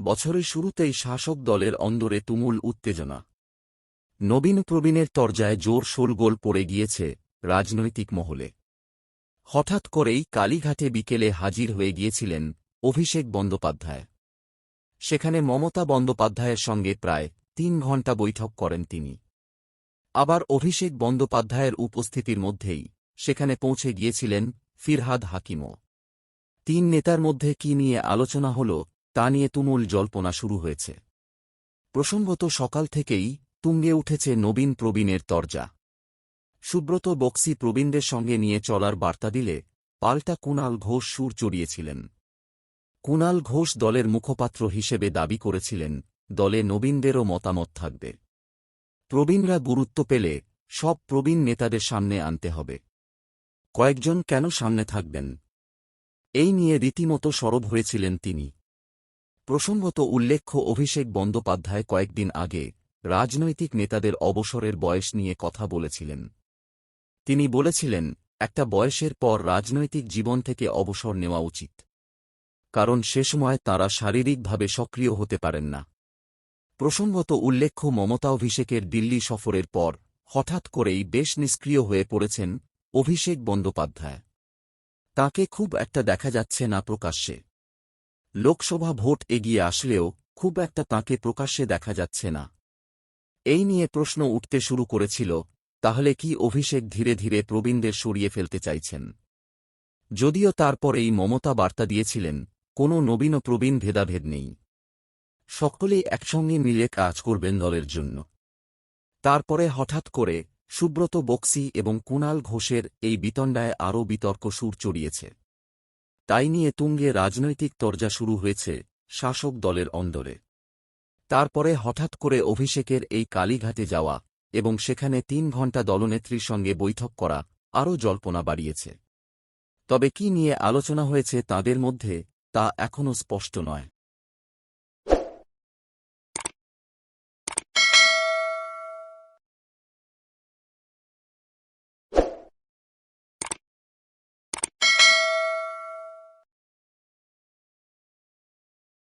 বছরের শুরুতেই শাসক দলের অন্দরে তুমুল উত্তেজনা। নবীন প্রবীণের তরজায় জোর শোলগোল পড়ে গিয়েছে রাজনৈতিক মহলে। হঠাৎ করেই কালীঘাটে বিকেলে হাজির হয়ে গিয়েছিলেন অভিষেক বন্দ্যোপাধ্যায়। সেখানে মমতা বন্দ্যোপাধ্যায়ের সঙ্গে প্রায় তিন ঘণ্টা বৈঠক করেন তিনি। আবার অভিষেক বন্দ্যোপাধ্যায়ের উপস্থিতির মধ্যেই সেখানে পৌঁছে গিয়েছিলেন ফিরহাদ হাকিমও। তিন নেতার মধ্যে কি নিয়ে আলোচনা হল তা নিয়ে তুমুল জল্পনা শুরু হয়েছে। প্রসঙ্গত সকাল থেকেই তুঙ্গে উঠেছে নবীন প্রবীণের তরজা। সুব্রত বক্সি প্রবীণদের সঙ্গে নিয়ে চলার বার্তা দিলে পাল্টা কুণাল ঘোষ সুর চড়িয়েছিলেন। কুণাল ঘোষ দলের মুখপাত্র হিসেবে দাবি করেছিলেন, দলে নবীনদেরও মতামত থাকবে। প্রবীণরা গুরুত্ব পেলে সব প্রবীণ নেতাদের সামনে আনতে হবে। কয়েকজন কেন সামনে থাকবেন? এই নিয়ে রীতিমতো সরব হয়েছিলেন তিনি। প্রসঙ্গত উল্লেখ্য, অভিষেক বন্দ্যোপাধ্যায় কয়েকদিন আগে রাজনৈতিক নেতাদের অবসরের বয়স নিয়ে কথা বলেছিলেন। তিনি বলেছিলেন, একটা বয়সের পর রাজনৈতিক জীবন থেকে অবসর নেওয়া উচিত। কারণ সে সময় তাঁরা শারীরিকভাবে সক্রিয় হতে পারেন না। প্রসঙ্গত উল্লেখ্য, মমতা অভিষেকের দিল্লি সফরের পর হঠাৎ করেই বেশ নিষ্ক্রিয় হয়ে পড়েছেন অভিষেক বন্দ্যোপাধ্যায়। তাকে খুব একটা দেখা যাচ্ছে না প্রকাশ্যে। লোকসভা ভোট এগিয়ে আসলেও খুব একটা তাকে প্রকাশ্যে দেখা যাচ্ছে না। এই নিয়ে প্রশ্ন উঠতে শুরু করেছিল, তাহলে কি অভিষেক ধীরে ধীরে প্রবীণদের সরিয়ে ফেলতে চাইছেন? যদিও তারপর এই মমতা বার্তা দিয়েছিলেন, কোনো নবীন প্রবীণ ভেদাভেদ নেই। সকলেই একসঙ্গে মিলে কাজ করবেন দলের জন্য। তারপরে হঠাৎ করে সুব্রত বক্সি এবং কুণাল ঘোষের এই বিতণ্ডায় আরও বিতর্ক সুর চড়িয়েছে। তাই নিয়ে তুঙ্গে রাজনৈতিক তরজা শুরু হয়েছে শাসক দলের অন্দরে। তারপরে হঠাৎ করে অভিষেকের এই কালীঘাটে যাওয়া এবং সেখানে তিন ঘণ্টা দলনেত্রীর সঙ্গে বৈঠক করা আরও জল্পনা বাড়িয়েছে। তবে কি নিয়ে আলোচনা হয়েছে তাদের মধ্যে তা এখনও স্পষ্ট নয়।